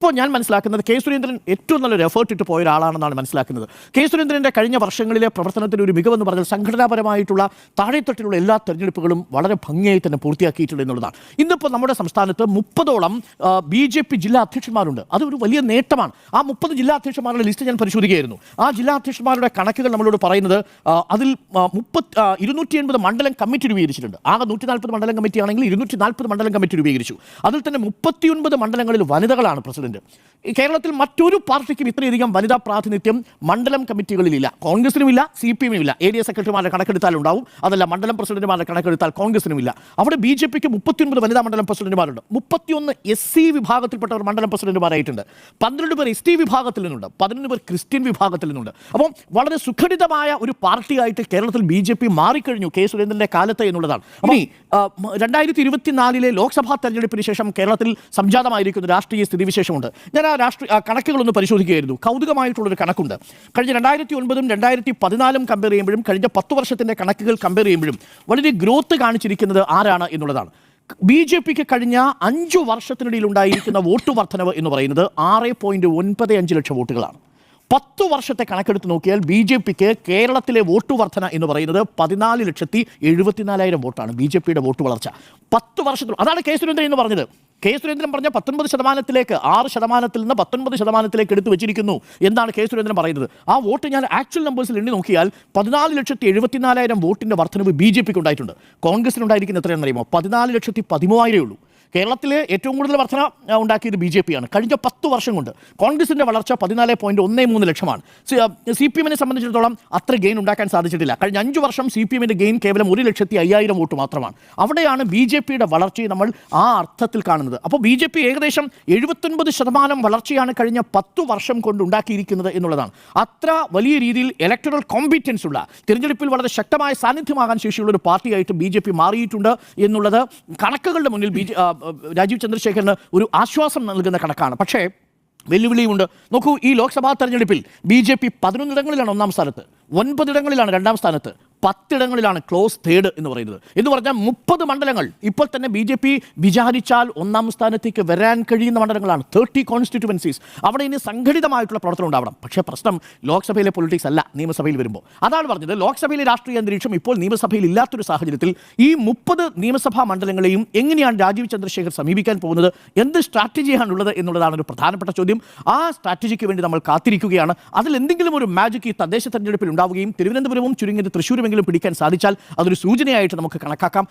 ഇപ്പോൾ ഞാൻ മനസ്സിലാക്കുന്നത് കെ സുരേന്ദ്രൻ ഏറ്റവും നല്ലൊരു എഫേർട്ട് ഇട്ട് പോയ ഒരാളാണെന്നാണ് മനസ്സിലാക്കുന്നത്. കെ സുരേന്ദ്രന്റെ കഴിഞ്ഞ വർഷങ്ങളിലെ പ്രവർത്തനത്തിൽ ഒരു മികവെന്ന് പറഞ്ഞാൽ സംഘടനാപരമായിട്ടുള്ള താഴെത്തട്ടിലുള്ള എല്ലാ തെരഞ്ഞെടുപ്പുകളും വളരെ ഭംഗിയായി തന്നെ പൂർത്തിയാക്കിയിട്ടുണ്ട് എന്നുള്ളതാണ്. ഇന്നിപ്പോൾ നമ്മുടെ സംസ്ഥാനത്ത് മുപ്പതോളം ബി ജെ പി ജില്ലാ അധ്യക്ഷന്മാരുണ്ട്. അതൊരു വലിയ നേട്ടമാണ്. ആ മുപ്പത് ജില്ലാ അധ്യക്ഷന്മാരുടെ ലിസ്റ്റ് ഞാൻ പരിശോധിക്കുകയായിരുന്നു. ആ ജില്ലാ അധ്യക്ഷന്മാരുടെ കണക്കുകൾ നമ്മളോട് പറയുന്നത് അതിൽ മുപ്പത്തി ഇരുന്നൂറ്റി എൺപത് മണ്ഡലം കമ്മിറ്റി രൂപീകരിച്ചിട്ടുണ്ട്. ആകെ നൂറ്റി നാൽപ്പത് മണ്ഡലം കമ്മിറ്റി ആണെങ്കിൽ ഇരുന്നൂറ്റി നാൽപ്പത് മണ്ഡലം കമ്മിറ്റി രൂപീകരിച്ചു. അതിൽ തന്നെ മുപ്പത്തിയൊൻപത് മണ്ഡലങ്ങളിൽ വനിതകളാണ് പ്രസിഡന്റ്. ഈ കേരളത്തിൽ മറ്റൊരു പാർട്ടിക്കും ഇത്രയധികം വനിതാ പ്രാതിനിധ്യം മണ്ഡലം കമ്മിറ്റികളിലില്ല. കോൺഗ്രസിനുമില്ല സി പി എമ്മിനുമില്ല. എ സെക്രട്ടറിമാരുടെ കണക്കെടുത്താൽ ഉണ്ടാവും അതല്ല മണ്ഡലം പ്രസിഡന്റുമാരുടെ കണക്കെടുത്താൽ കോൺഗ്രസിനുമില്ല. അവിടെ ബി ജെ പിക്ക് മുപ്പത്തിയൊൻപത് വനിതാ മണ്ഡലം പ്രസിഡന്റുമാരുണ്ട്. മുപ്പത്തിയൊന്ന് എസ് സി വിഭാഗത്തിൽപ്പെട്ടവർ മണ്ഡലം പ്രസിഡന്റുമാരായിട്ടുണ്ട്. പന്ത്രണ്ട് പേർ എസ് ടി വിഭാഗത്തിൽ നിന്നുണ്ട്. പതിനൊന്ന് പേർ ക്രിസ്ത്യൻ വിഭാഗത്തിൽ നിന്നുണ്ട്. അപ്പം വളരെ സുഘടിതമായ ഒരു പാർട്ടിയായിട്ട് കേരളത്തിൽ ബി ജെ പി മാറിക്കഴിഞ്ഞു കെ സുരേന്ദ്രന്റെ കാലത്ത് എന്നുള്ളതാണ്. ഇനി രണ്ടായിരത്തി ഇരുപത്തിനാലിലെ ലോക്സഭാ തെരഞ്ഞെടുപ്പിന് ശേഷം കേരളത്തിൽ സംജാതമായിരിക്കുന്ന രാഷ്ട്രീയ സ്ഥിതിവിശേഷമുണ്ട് ഞാൻ ആ രാഷ്ട്രീയ കണക്കുകളൊന്ന് പരിശോധിക്കുകയായിരുന്നു. കൗതുകമായിട്ടുള്ളൊരു കണക്കുണ്ട്. കഴിഞ്ഞ രണ്ടായിരത്തി ഒൻപതും രണ്ടായിരത്തി പതിനാലും കമ്പയർ ചെയ്യുമ്പോഴും കഴിഞ്ഞ പത്ത് വർഷത്തിന്റെ കണക്കുകൾ കമ്പയർ ചെയ്യുമ്പോഴും വളരെ ഗ്രോത്ത് കാണിച്ചിരിക്കുന്നത് ആരാണ് എന്നുള്ളതാണ്. ബി ജെ പിക്ക് കഴിഞ്ഞ അഞ്ചു വർഷത്തിനിടയിൽ ഉണ്ടായിരിക്കുന്ന വോട്ട് വർധനവ് എന്ന് പറയുന്നത് ആറ് പോയിന്റ് ഒൻപത് അഞ്ച് ലക്ഷം വോട്ടുകളാണ്. പത്തു വർഷത്തെ കണക്കെടുത്ത് നോക്കിയാൽ ബി ജെ പിക്ക് കേരളത്തിലെ വോട്ട് വർധന എന്ന് പറയുന്നത് പതിനാല് ലക്ഷത്തി എഴുപത്തിനാലായിരം വോട്ടാണ് ബി ജെ പിയുടെ വോട്ട് വളർച്ച. പത്ത് വർഷത്തിൽ അതാണ് കെ സുരേന്ദ്രൻ എന്ന് പറഞ്ഞത്. കെ സുരേന്ദ്രൻ പറഞ്ഞ പത്തൊൻപത് ശതമാനത്തിലേക്ക് ആറ് ശതമാനത്തിൽ നിന്ന് പത്തൊൻപത് ശതമാനത്തിലേക്ക് എടുത്തു വെച്ചിരിക്കുന്നു എന്നാണ് കെ സുരേന്ദ്രൻ പറയുന്നത്. ആ വോട്ട് ഞാൻ ആക്ച്വൽ നമ്പേഴ്സിൽ എണ്ണി നോക്കിയാൽ പതിനാല് ലക്ഷത്തി എഴുപത്തിനാലായിരം വോട്ടിന്റെ വർധനവ് ബി ജെ പിക്ക് ഉണ്ടായിട്ടുണ്ട്. കോൺഗ്രസിനുണ്ടായിരിക്കുന്ന എത്രയാണെന്ന് അറിയുമോ പതിനാല് ലക്ഷത്തി പതിമൂവായിരമേ ഉള്ളൂ. കേരളത്തിൽ ഏറ്റവും കൂടുതൽ വർധന ഉണ്ടാക്കിയത് ബി ജെ പി ആണ് കഴിഞ്ഞ പത്ത് വർഷം കൊണ്ട് കോൺഗ്രസിന്റെ വളർച്ച പതിനാല് പോയിന്റ് ഒന്നേ മൂന്ന് ലക്ഷമാണ്. സി പി എമ്മിനെ സംബന്ധിച്ചിടത്തോളം അത്ര ഗെയിൻ ഉണ്ടാക്കാൻ സാധിച്ചിട്ടില്ല. കഴിഞ്ഞ അഞ്ച് വർഷം സി പി എമ്മിന്റെ ഗെയിൻ കേവലം ഒരു ലക്ഷത്തി അയ്യായിരം വോട്ട് മാത്രമാണ്. അവിടെയാണ് ബി ജെ പിയുടെ വളർച്ചയെ നമ്മൾ ആ അർത്ഥത്തിൽ കാണുന്നത്. അപ്പോൾ ബി ജെ പി ഏകദേശം എഴുപത്തൊൻപത് ശതമാനം വളർച്ചയാണ് കഴിഞ്ഞ പത്ത് വർഷം കൊണ്ട് ഉണ്ടാക്കിയിരിക്കുന്നത് എന്നുള്ളതാണ്. അത്ര വലിയ രീതിയിൽ ഇലക്ടറൽ കോമ്പിറ്റൻസ് ഉള്ള തിരഞ്ഞെടുപ്പിൽ വളരെ ശക്തമായ സാന്നിധ്യമാകാൻ ശേഷിയുള്ള ഒരു പാർട്ടിയായിട്ട് ബി ജെ പി മാറിയിട്ടുണ്ട് എന്നുള്ളത് കണക്കുകളുടെ മുന്നിൽ ബി രാജീവ് ചന്ദ്രശേഖരന് ഒരു ആശ്വാസം നൽകുന്ന കണക്കാണ്. പക്ഷേ വെല്ലുവിളിയുമുണ്ട്. നോക്കൂ ഈ ലോക്സഭാ തെരഞ്ഞെടുപ്പിൽ ബി ജെ പി പതിനൊന്നിടങ്ങളിലാണ് ഒന്നാം സ്ഥാനത്ത്. ഒൻപതിടങ്ങളിലാണ് രണ്ടാം സ്ഥാനത്ത്. പത്തിടങ്ങളിലാണ് ക്ലോസ് തേർഡ് എന്ന് പറയുന്നത്. എന്ന് പറഞ്ഞാൽ മുപ്പത് മണ്ഡലങ്ങൾ. ഇപ്പോൾ തന്നെ ബി ജെ പി വിചാരിച്ചാൽ ഒന്നാം സ്ഥാനത്തേക്ക് വരാൻ കഴിയുന്ന മണ്ഡലങ്ങളാണ്. തേർട്ടി കോൺസ്റ്റിറ്റ്യുവൻസീസ് അവിടെ ഇനി സംഘടിതമായിട്ടുള്ള പ്രവർത്തനം ഉണ്ടാവണം. പക്ഷേ പ്രശ്നം ലോക്സഭയിലെ പൊളിറ്റിക്സ് അല്ല നിയമസഭയിൽ വരുമ്പോൾ. അതാണ് പറഞ്ഞത്. ലോക്സഭയിലെ രാഷ്ട്രീയ അന്തരീക്ഷം ഇപ്പോൾ നിയമസഭയിൽ ഇല്ലാത്തൊരു സാഹചര്യത്തിൽ ഈ മുപ്പത് നിയമസഭാ മണ്ഡലങ്ങളെയും എങ്ങനെയാണ് രാജീവ് ചന്ദ്രശേഖർ സമീപിക്കാൻ പോകുന്നത്? എന്ത് സ്ട്രാറ്റജിയാണ് ഉള്ളത് എന്നുള്ളതാണ് ഒരു പ്രധാനപ്പെട്ട ചോദ്യം. ആ സ്ട്രാറ്റജിക്ക് വേണ്ടി നമ്മൾ കാത്തിരിക്കുകയാണ്. അതിൽ എന്തെങ്കിലും ഒരു മാജിക് ഈ തദ്ദേശ തെരഞ്ഞെടുപ്പിൽ ഉണ്ടാവുകയും തിരുവനന്തപുരവും ചുരുങ്ങിയത് പിടിക്കാൻ സാധിച്ചാൽ അതൊരു സൂചനയായിട്ട് നമുക്ക് കണക്കാക്കാം.